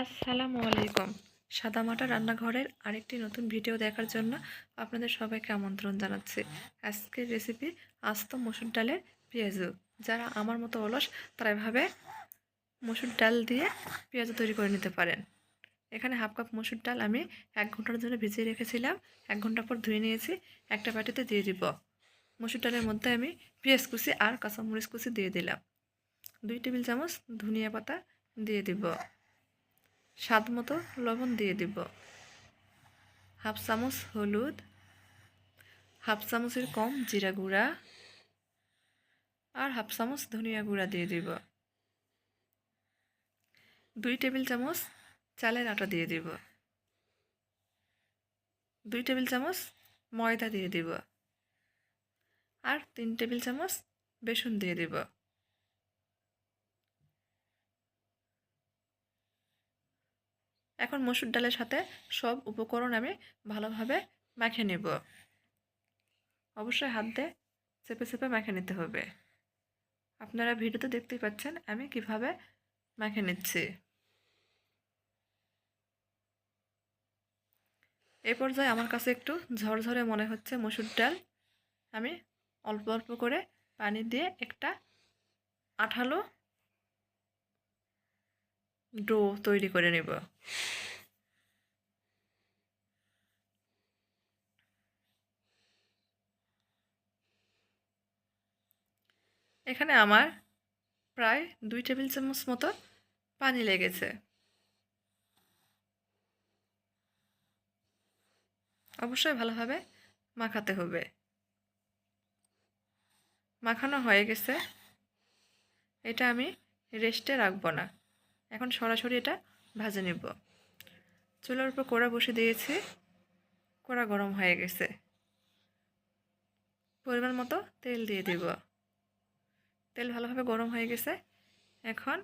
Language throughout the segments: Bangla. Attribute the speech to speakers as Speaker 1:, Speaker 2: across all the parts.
Speaker 1: আসসালামু আলাইকুম। সাদামাটা রান্নাঘরের আরেকটি নতুন ভিডিও দেখার জন্য আপনাদের সবাইকে আমন্ত্রণ জানাচ্ছি। আজকের রেসিপি আস্ত মসুর ডালের পেঁয়াজু। যারা আমার মতো অলস, তারা এভাবে মসুর ডাল দিয়ে পেঁয়াজু তৈরি করে নিতে পারেন। এখানে হাফ কাপ মসুর ডাল আমি এক ঘণ্টার জন্য ভিজিয়ে রেখেছিলাম। এক ঘণ্টা পর ধুয়ে নিয়েছি, একটা বাটিতে দিয়ে দিব। মসুর ডালের মধ্যে আমি পেঁয়াজ কুচি আর কাঁচামরিচ কুচি দিয়ে দিলাম। দুই টেবিল চামচ ধনিয়া পাতা দিয়ে দিব। স্বাদ মতো লবণ দিয়ে দিব। হাফ চামচ হলুদ, হাফ চামচের কম জিরা গুঁড়া আর হাফ চামচ ধনিয়া গুঁড়া দিয়ে দিব। দুই টেবিল চামচ চালের আটা দিয়ে দিব। দুই টেবিল চামচ ময়দা দিয়ে দিব। আর তিন টেবিল চামচ বেসন দিয়ে দিব। এখন মসুর ডালের সাথে সব উপকরণ আমি ভালোভাবে মাখিয়ে নেব। অবশ্যই হাত দিয়ে চেপে চেপে মাখিয়ে নিতে হবে। আপনারা ভিডিওতে দেখতেই পাচ্ছেন আমি কীভাবে মাখিয়ে নিচ্ছি। এ পর্যায়ে আমার কাছে একটু ঝরঝরে মনে হচ্ছে মসুর ডাল। আমি অল্প অল্প করে পানি দিয়ে একটা আঠালো ডো তৈরি করে নেব। এখানে আমার প্রায় দুই টেবিল চামচ মতো পানি লেগেছে। অবশ্যই ভালোভাবে মাখাতে হবে। মাখানো হয়ে গেছে। এটা আমি রেস্টে রাখব না। এখন সরাসরি এটা ভাজে নেব। চুলার উপর কোড়া বসে দিয়েছি। কোড়া গরম হয়ে গেছে। পরিমাণ মতো তেল দিয়ে দিব। তেল ভালোভাবে গরম হয়ে গেছে। এখন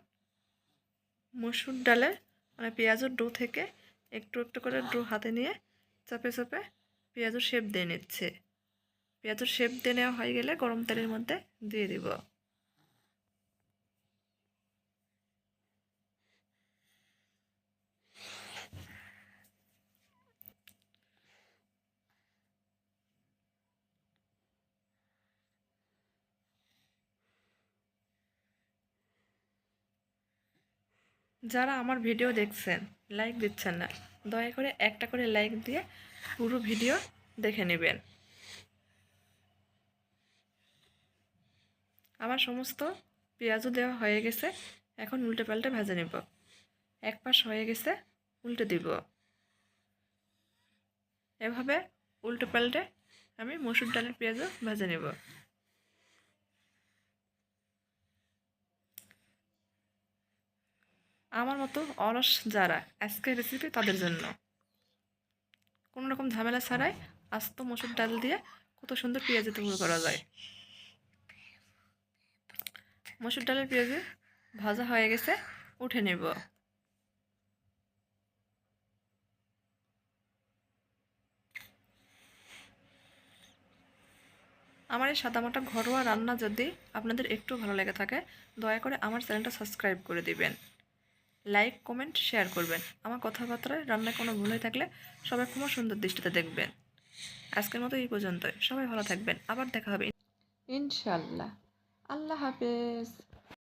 Speaker 1: মসুর ডালের মানে পেঁয়াজের ডো থেকে একটু একটু করে ডো হাতে নিয়ে চাপে চাপে পেঁয়াজের শেপ দিয়ে নিচ্ছে। পেঁয়াজের শেপ দিয়ে নেওয়া হয়ে গেলে গরম তেলের মধ্যে দিয়ে দিব। যারা আমার ভিডিও দেখছেন লাইক দিচ্ছেন না, দয়া করে একটা করে লাইক দিয়ে পুরো ভিডিও দেখে নেবেন। আমার সমস্ত পেঁয়াজও দেওয়া হয়ে গেছে, এখন উল্টে পাল্টে ভেজে নেব। এক পাশ হয়ে গেছে, উল্টে দিব। এভাবে উল্টে পাল্টে আমি মসুর ডালের পেঁয়াজও ভেজে নেব। আমার মতো অলস যারা আজকের রেসিপি তাদের জন্য। কোনো রকম ঝামেলা ছাড়াই আস্ত মসুর ডাল দিয়ে কত সুন্দর পেঁয়াজে তৈরি করা যায়। মসুর ডালের পেঁয়াজে ভাজা হয়ে গেছে, উঠে নেব। আমার এই সাদামাটা ঘরোয়া রান্না যদি আপনাদের একটু ভালো লেগে থাকে, দয়া করে আমার চ্যানেলটা সাবস্ক্রাইব করে দিবেন। লাইক, কমেন্ট, শেয়ার করবেন। আমার কথাবার্তায় রান্নায় কোনো ভুল হয়ে থাকলে সবাই খুব সুন্দর দৃষ্টিতে দেখবেন। আজকের মতো এই পর্যন্তই। সবাই ভালো থাকবেন। আবার দেখা হবে। ইনশাল্লাহ আল্লাহ হাফেজ।